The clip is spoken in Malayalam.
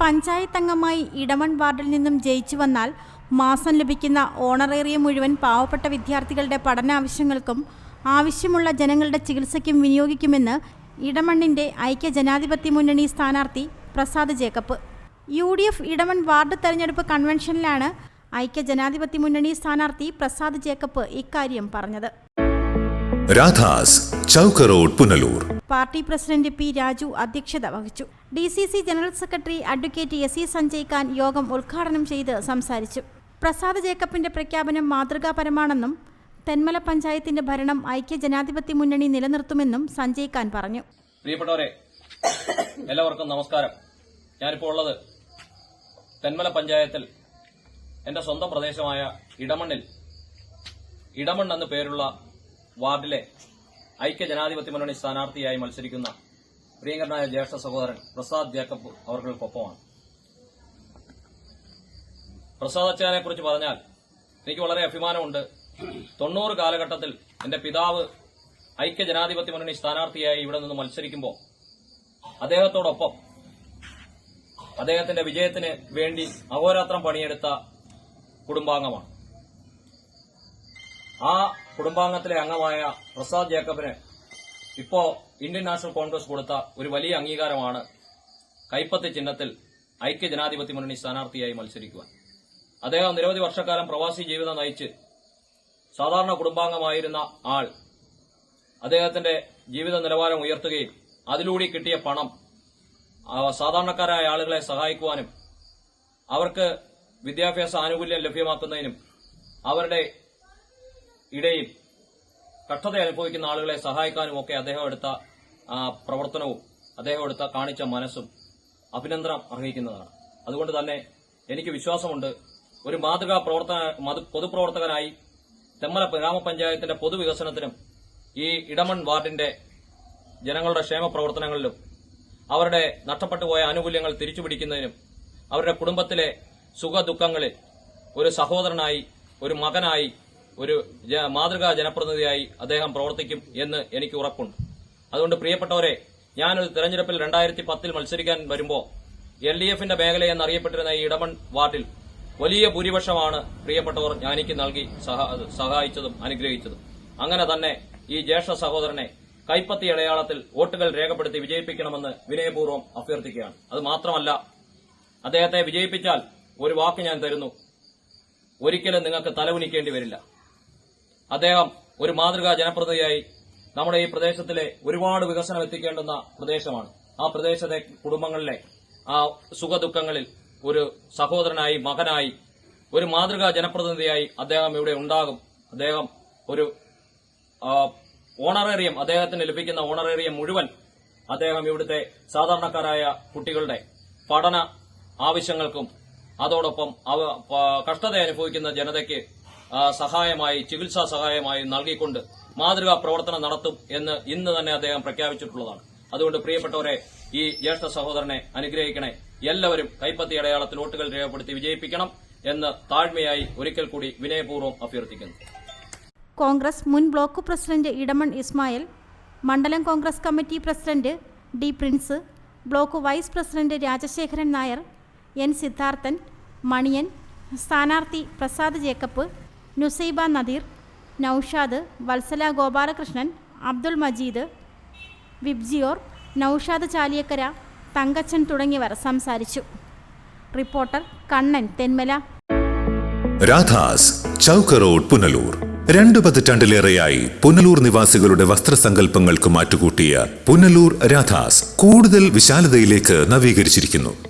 പഞ്ചായത്ത് അംഗമായി ഇടമൺ വാർഡിൽ നിന്നും ജയിച്ചു വന്നാൽ മാസം ലഭിക്കുന്ന ഓണറേറിയം മുഴുവൻ പാവപ്പെട്ട വിദ്യാർത്ഥികളുടെ പഠന ആവശ്യങ്ങൾക്കും ആവശ്യമുള്ള ജനങ്ങളുടെ ചികിത്സയ്ക്കും വിനിയോഗിക്കുമെന്ന് ഇടമണ്ണിന്റെ ഐക്യ ജനാധിപത്യ മുന്നണി സ്ഥാനാർത്ഥി Prasad Jacob. U D F Idamon ward തെരഞ്ഞെടുപ്പ് കൺവെൻഷനിലാണ് ഐക്യ ജനാധിപത്യ മുന്നണി സ്ഥാനാർത്ഥി പ്രസാദ് ജേക്കബ് ഇക്കാര്യം പറഞ്ഞത്. Radha's Chowk road Punalur. Party president P Raju അധ്യക്ഷത വഹിച്ചു. D C C general secretary advocate S C Sanjay Khan യോഗം ഉദ്ഘാടനം ചെയ്ത് സംസാരിച്ചു. പ്രസാദ് ജേക്കബിന്റെ പ്രഖ്യാപനം മാതൃകാപരമാണെന്നും തെന്മല പഞ്ചായത്തിന്റെ ഭരണം ഐക്യ ജനാധിപത്യ മുന്നണി നിലനിർത്തുമെന്നും സഞ്ജയ് ഖാൻ പറഞ്ഞു. പ്രിയപ്പെട്ടവരെ എല്ലാവർക്കും നമസ്കാരം. ഞാനിപ്പോൾ ഉള്ളത് തെന്മല പഞ്ചായത്തിൽ എന്റെ സ്വന്തം പ്രദേശമായ ഇടമണ്ണിൽ. ഇടമണ്ണെന്ന് എന്ന പേരുള്ള വാർഡിലെ ഐക്യ ജനാധിപത്യ മുന്നണി സ്ഥാനാർത്ഥിയായി മത്സരിക്കുന്ന പ്രിയങ്കരനായ ജ്യേഷ്ഠ സഹോദരൻ പ്രസാദ് ജേക്കബ് അവർക്കൊപ്പമാണ് പ്രസാദ് അച്ചാനെ കുറിച്ച് പറഞ്ഞാൽ എനിക്ക് വളരെ അഭിമാനമുണ്ട്. തൊണ്ണൂറ് കാലഘട്ടത്തിൽ എന്റെ പിതാവ് ഐക്യ ജനാധിപത്യ മുന്നണി സ്ഥാനാർത്ഥിയായി ഇവിടെ നിന്ന് മത്സരിക്കുമ്പോൾ അദ്ദേഹത്തോടൊപ്പം അദ്ദേഹത്തിന്റെ വിജയത്തിന് വേണ്ടി അഹോരാത്രം പണിയെടുത്ത കുടുംബാംഗമാണ്. ആ കുടുംബാംഗത്തിലെ അംഗമായ പ്രസാദ് ജേക്കബിന് ഇപ്പോ ഇന്ത്യൻ നാഷണൽ കോൺഗ്രസ് കൊടുത്ത ഒരു വലിയ അംഗീകാരമാണ് കൈപ്പത്തി ചിഹ്നത്തിൽ ഐക്യ ജനാധിപത്യ മുന്നണി സ്ഥാനാർത്ഥിയായി മത്സരിക്കുവാൻ. അദ്ദേഹം നിരവധി വർഷക്കാലം പ്രവാസി ജീവിതം നയിച്ച് സാധാരണ കുടുംബാംഗമായിരുന്ന ആൾ അദ്ദേഹത്തിന്റെ ജീവിത നിലവാരം ഉയർത്തുകയും അതിലൂടെ കിട്ടിയ പണം സാധാരണക്കാരായ ആളുകളെ സഹായിക്കുവാനും അവർക്ക് വിദ്യാഭ്യാസ ആനുകൂല്യം ലഭ്യമാക്കുന്നതിനും അവരുടെ ഇടയിൽ കഷ്ടത അനുഭവിക്കുന്ന ആളുകളെ സഹായിക്കാനും ഒക്കെ അദ്ദേഹം എടുത്ത പ്രവർത്തനവും അദ്ദേഹം എടുത്ത കാണിച്ച മനസ്സും അഭിനന്ദനം അർഹിക്കുന്നതാണ്. അതുകൊണ്ട് തന്നെ എനിക്ക് വിശ്വാസമുണ്ട് ഒരു മാതൃകാ പ്രവർത്തന പൊതുപ്രവർത്തകനായി തെമ്മല ഗ്രാമപഞ്ചായത്തിന്റെ പൊതുവികസനത്തിനും ഈ ഇടമൺ വാർഡിന്റെ ജനങ്ങളുടെ ക്ഷേമ പ്രവർത്തനങ്ങളിലും അവരുടെ നഷ്ടപ്പെട്ടുപോയ ആനുകൂല്യങ്ങൾ തിരിച്ചുപിടിക്കുന്നതിനും അവരുടെ കുടുംബത്തിലെ സുഖ ദുഃഖങ്ങളിൽ ഒരു സഹോദരനായി ഒരു മകനായി ഒരു മാതൃകാ ജനപ്രതിനിധിയായി അദ്ദേഹം പ്രവർത്തിക്കും എന്ന് എനിക്ക് ഉറപ്പുണ്ട്. അതുകൊണ്ട് പ്രിയപ്പെട്ടവരെ ഞാനൊരു തെരഞ്ഞെടുപ്പിൽ രണ്ടായിരത്തി പത്തിൽ മത്സരിക്കാൻ വരുമ്പോൾ എൽ ഡി എഫിന്റെ മേഖല എന്നറിയപ്പെട്ടിരുന്ന ഈ ഇടമൺ വാർഡിൽ വലിയ ഭൂരിപക്ഷമാണ് പ്രിയപ്പെട്ടവർ ഞാനിക്ക് നൽകി സഹായിച്ചതും അനുഗ്രഹിച്ചതും. അങ്ങനെ തന്നെ ഈ ജ്യേഷ്ഠ സഹോദരനെ കൈപ്പത്തി അടയാളത്തിൽ വോട്ടുകൾ രേഖപ്പെടുത്തി വിജയിപ്പിക്കണമെന്ന് വിനയപൂർവം അഭ്യർത്ഥിക്കുകയാണ്. അത് മാത്രമല്ല അദ്ദേഹത്തെ വിജയിപ്പിച്ചാൽ ഒരു വാക്ക് ഞാൻ തരുന്നു. ഒരിക്കലും നിങ്ങൾക്ക് തലകുനിക്കേണ്ടി വരില്ല. അദ്ദേഹം ഒരു മാതൃകാ ജനപ്രതിനിധിയായി നമ്മുടെ ഈ പ്രദേശത്തിലെ ഒരുപാട് വികസനം എത്തിക്കേണ്ടുന്ന പ്രദേശമാണ്. ആ പ്രദേശത്തെ കുടുംബങ്ങളിലെ ആ സുഖദുഃഖങ്ങളിൽ ഒരു സഹോദരനായി മകനായി ഒരു മാതൃകാ ജനപ്രതിനിധിയായി അദ്ദേഹം ഇവിടെ ഉണ്ടാകും. അദ്ദേഹം ഒരു ഓണറേറിയം അദ്ദേഹത്തിന് ലഭിക്കുന്ന ഓണറേറിയം മുഴുവൻ അദ്ദേഹം ഇവിടുത്തെ സാധാരണക്കാരായ കുട്ടികളുടെ പഠന ആവശ്യങ്ങൾക്കും അതോടൊപ്പം കഷ്ടത അനുഭവിക്കുന്ന ജനതയ്ക്ക് സഹായമായി ചികിത്സാ സഹായമായി നൽകിക്കൊണ്ട് മാതൃകാ പ്രവർത്തനം നടത്തും എന്ന് ഇന്ന് തന്നെ അദ്ദേഹം പ്രഖ്യാപിച്ചിട്ടുള്ളതാണ്. അതുകൊണ്ട് പ്രിയപ്പെട്ടവരെ ഈ ജ്യേഷ്ഠ സഹോദരനെ അനുഗ്രഹിക്കണേ. എല്ലാവരും കൈപ്പത്തി അടയാളത്തിൽ വോട്ടുകൾ രേഖപ്പെടുത്തി വിജയിപ്പിക്കണം എന്ന് താഴ്മയായി ഒരിക്കൽ കൂടി വിനയപൂർവം അഭ്യർത്ഥിക്കുന്നു. കോൺഗ്രസ് മുൻ ബ്ലോക്ക് പ്രസിഡന്റ് ഇടമൺ ഇസ്മായിൽ മണ്ഡലം Congress committee president D Prince block vice president Rajasekharan Nair N Sidharthan Maniyan സ്ഥാനാർത്ഥി പ്രസാദ് ജേക്കബ് നുസൈബ നദീർ നൌഷാദ് വത്സല ഗോപാലകൃഷ്ണൻ അബ്ദുൾ മജീദ് വിബ്ജിയോർ നൌഷാദ് ചാലിയക്കര തങ്കച്ചൻ തുടങ്ങിയവർ സംസാരിച്ചു. റിപ്പോർട്ടർ കണ്ണൻ തെന്മല. രാധാസ് ചൗക്ക് റോഡ് പുനലൂർ. രണ്ടു പതിറ്റാണ്ടിലേറെയായി പുനലൂർ നിവാസികളുടെ വസ്ത്രസങ്കല്പങ്ങൾക്ക് മാറ്റുകൂട്ടിയ പുനലൂർ രാധാസ് കൂടുതൽ വിശാലതയിലേക്ക് നവീകരിച്ചിരിക്കുന്നു.